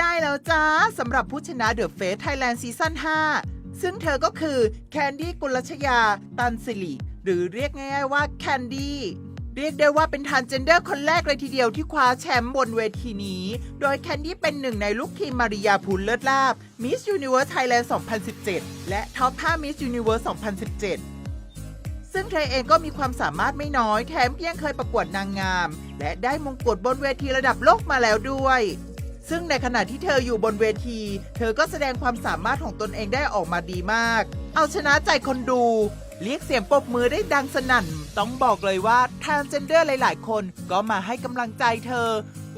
ได้แล้วจ้าสำหรับผู้ชนะเดอะเฟสไทยแลนด์ซีซั่น5 ซึ่งเธอก็คือแคนดี้กุลชยา ตันสิริหรือเรียกง่ายๆว่าแคนดี้เรียกได้ว่าเป็นทรานเจนเดอร์คนแรกเลยทีเดียวที่คว้าแชมป์บนเวทีนี้ โดยแคนดี้เป็นหนึ่งในลูกทีมมาริยาพูลเลิศลาบ Miss Universe Thailand 2017 และท็อป5 Miss Universe 2017ซึ่งเธอเองก็มีความสามารถไม่น้อยแถมยังเคยประกวดนางงาม และได้มงกุฎบนเวทีระดับโลกมาแล้วด้วย ซึ่งในขณะที่เธออยู่บนเวที เธอก็แสดงความสามารถของตนเองได้ออกมาดีมาก เอาชนะใจคนดู เรียกเสียงปรบมือได้ดังสนั่น ต้องบอกเลยว่าทางเจนเดอร์หลาย ๆ คนก็มาให้กำลังใจเธอ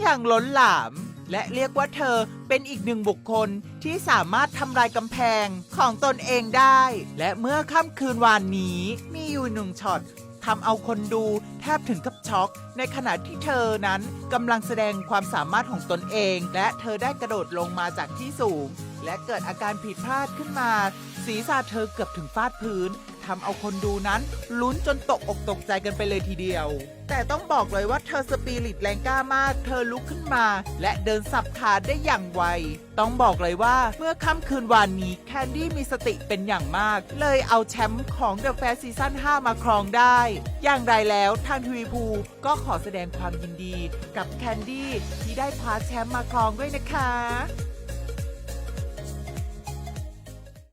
อย่างล้นหลาม และเรียกว่าเธอเป็นอีกหนึ่งบุคคลที่สามารถทำลายกำแพงของตนเองได้ และเมื่อค่ำคืนวานนี้มีอยู่หนึ่งช็อต ทำเอาคนดูแทบถึงกับช็อก ในขณะที่เธอนั้นกำลังแสดงความสามารถของตนเอง และเธอได้กระโดดลงมาจากที่สูง และเกิดอาการผิดพลาดขึ้นมา ศีรษะเธอเกือบถึงฟาดพื้น ทำเอาคนดูนั้นลุ้นจนตกอกตกใจกันไปเลยทีเดียว แต่ต้องบอกเลยว่าเธอสปิริตแรงกล้ามาก เธอลุกขึ้นมา และเดินสับขาได้อย่างไว ต้องบอกเลยว่าเมื่อค่ำคืนวานนี้แคนดี้มีสติเป็นอย่างมาก เลยเอาแชมป์ของ The Fair Season 5มาครองได้ อย่างไรแล้วทางทวีภูก็ขอแสดงความยินดี กับแคนดี้ที่ได้คว้าแชมป์มาครองด้วยนะคะ